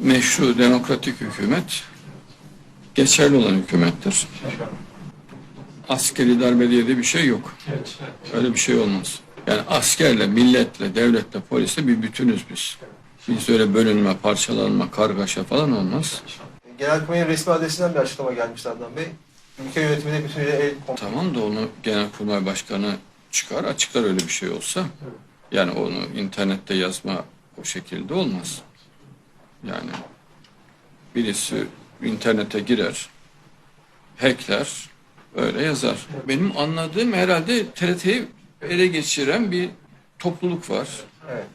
meşru demokratik hükümet geçerli olan hükümettir. Askeri darbe diye de bir şey yok. Evet. Öyle bir şey olmaz. Yani askerle, milletle, devletle, polisle bir bütünüz biz. Biz öyle bölünme, parçalanma, kargaşa falan olmaz. Genelkurmay'ın resmi adresinden bir açıklama gelmişti Adnan Bey. Ülke yönetimine bütünüyle el kom- Tamam da onu Genelkurmay Başkanı çıkar, açıklar öyle bir şey olsa. Yani onu internette yazma o şekilde olmaz. Yani birisi internete girer, hackler, öyle yazar. Benim anladığım herhalde TRT'yi ele geçiren bir topluluk var.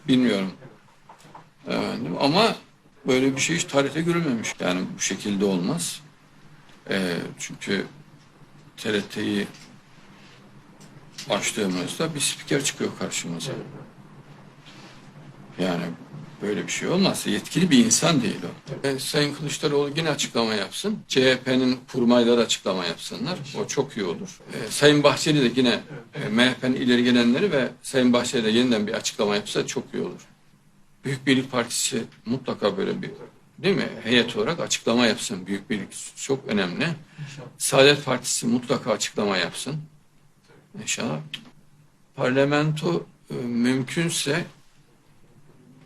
Bilmiyorum. Efendim, ama böyle bir şey hiç tarihte görülmemiş. Yani bu şekilde olmaz. Ee, çünkü TRT'yi açtığımızda bir spiker çıkıyor karşımıza. Yani böyle bir şey olmazsa yetkili bir insan değil o. E, Sayın Kılıçdaroğlu yine açıklama yapsın. CHP'nin kurmayları açıklama yapsınlar. O çok iyi olur. E, Sayın Bahçeli de yine e, MHP'nin ileri gelenleri ve Sayın Bahçeli de yeniden bir açıklama yapsa çok iyi olur. Büyük Birlik Partisi mutlaka böyle bir değil mi? Heyet olarak açıklama yapsın. Büyük Birlik çok önemli. Saadet Partisi mutlaka açıklama yapsın. İnşallah. Parlamento e, mümkünse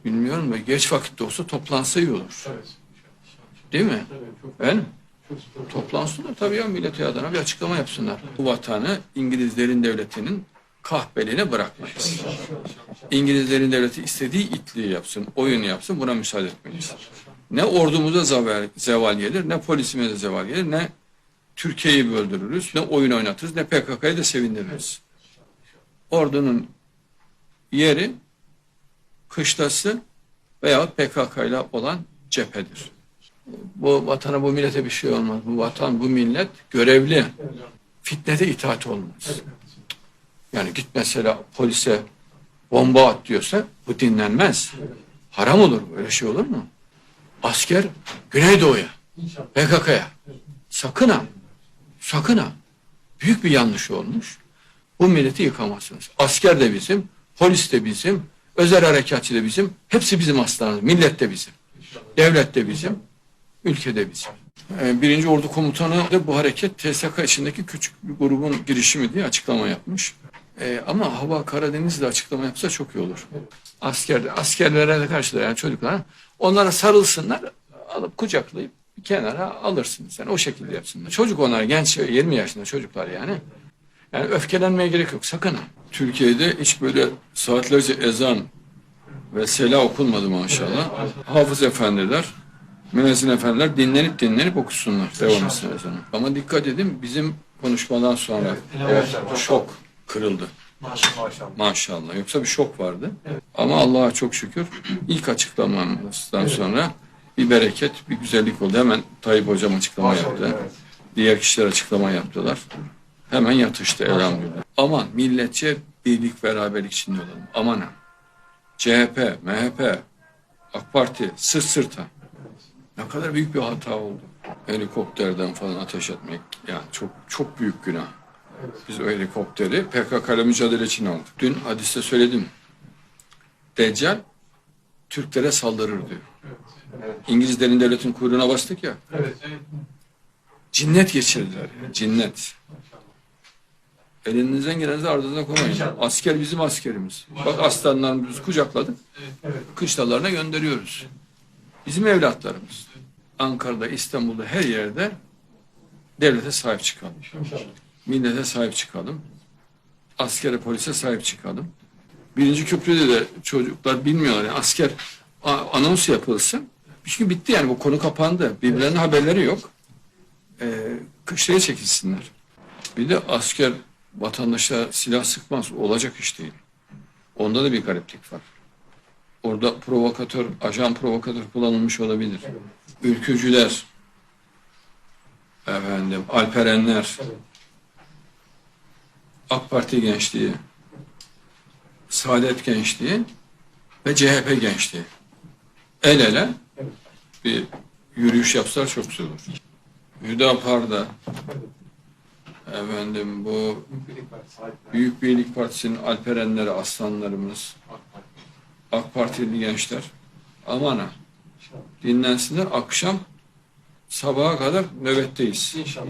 bilmiyorum da geç vakitte olsa toplansa iyi olur. Evet. Değil mi? Evet. Çok, toplansınlar tabii ya millete adına bir açıklama yapsınlar. Bu vatanı İngilizlerin devletinin kahpeliğine bırakmayız. İngilizlerin devleti istediği itliği yapsın, oyun yapsın buna müsaade etmeyiz. Ne ordumuza zeval, zeval gelir, ne polisimize zeval gelir, ne Türkiye'yi böldürürüz, ne oyun oynatırız, ne PKK'yı da sevindiririz. Ordunun yeri kışlası veya PKK ile olan cephedir. Bu vatana, bu millete bir şey olmaz. Bu vatan, bu millet görevli. Fitnete itaat olmaz. Yani git mesela polise bomba at diyorsa bu dinlenmez. Haram olur. Böyle şey olur mu? Asker Güneydoğu'ya. PKK'ya. Sakın ha. Sakın ha. Büyük bir yanlış olmuş. Bu milleti yıkamazsınız. Asker de bizim, polis de bizim, özel harekatçı da bizim. Hepsi bizim aslanımız. Millet de bizim. Devlet de bizim, ülke de bizim. Ee, Birinci Ordu Komutanı da bu hareket TSK içindeki küçük bir grubun girişimi diye açıklama yapmış. Ee, ama Hava Karadeniz'de açıklama yapsa çok iyi olur. Asker, askerlere de karşı da yani çocuklara onlara sarılsınlar, alıp kucaklayıp bir kenara alırsınız. Yani o şekilde yapsınlar. Çocuk onlar genç 20 yaşında çocuklar yani. Yani öfkelenmeye gerek yok sakın ha. Türkiye'de hiç böyle saatlerce ezan ve sela okunmadı maşallah. Hafız efendiler, müezzin efendiler dinlenip dinlenip okusunlar. Devam etsin ezanı. Ama dikkat edin bizim konuşmadan sonra evet, şok kırıldı. Maşallah. Maşallah. Yoksa bir şok vardı. Ama Allah'a çok şükür ilk açıklamamızdan sonra bir bereket, bir güzellik oldu. Hemen Tayyip Hocam açıklama yaptı. Evet. Diğer kişiler açıklama yaptılar. Hemen yatıştı elhamdülillah. Aman milletçe birlik beraberlik içinde olalım. Aman ha. CHP, MHP, AK Parti sırt sırta. Ne kadar büyük bir hata oldu. Helikopterden falan ateş etmek yani çok çok büyük günah. Biz o helikopteri PKK ile mücadele için aldık. Dün hadiste söyledim. Deccal Türklere saldırır diyor. İngilizlerin devletin kuyruğuna bastık ya. Cinnet geçirdiler. Cinnet. Elinizden gelenizi ardınıza koymayın. Asker bizim askerimiz. Bak aslanlarımızı kucakladık. Evet. Kışlalarına gönderiyoruz. Bizim evlatlarımız. Ankara'da, İstanbul'da her yerde devlete sahip çıkalım. İnşallah. Millete sahip çıkalım. Askere, polise sahip çıkalım. Birinci köprüde de çocuklar bilmiyorlar. Yani asker anons yapılsın. Çünkü bitti yani bu konu kapandı. Birbirlerinin haberleri yok. Ee, kışlaya çekilsinler. Bir de asker vatandaşa silah sıkmaz. Olacak iş değil. Onda da bir gariplik var. Orada provokatör, ajan provokatör kullanılmış olabilir. Ülkücüler, efendim, alperenler. AK Parti gençliği, Saadet gençliği ve CHP gençliği. El ele bir yürüyüş yapsalar çok güzel olur. Hüdapar'da efendim bu. Büyük Birlik Partisi'nin alperenleri, aslanlarımız, AK Partili gençler aman ha Dinlensinler. Akşam sabaha kadar nöbetteyiz. İnşallah.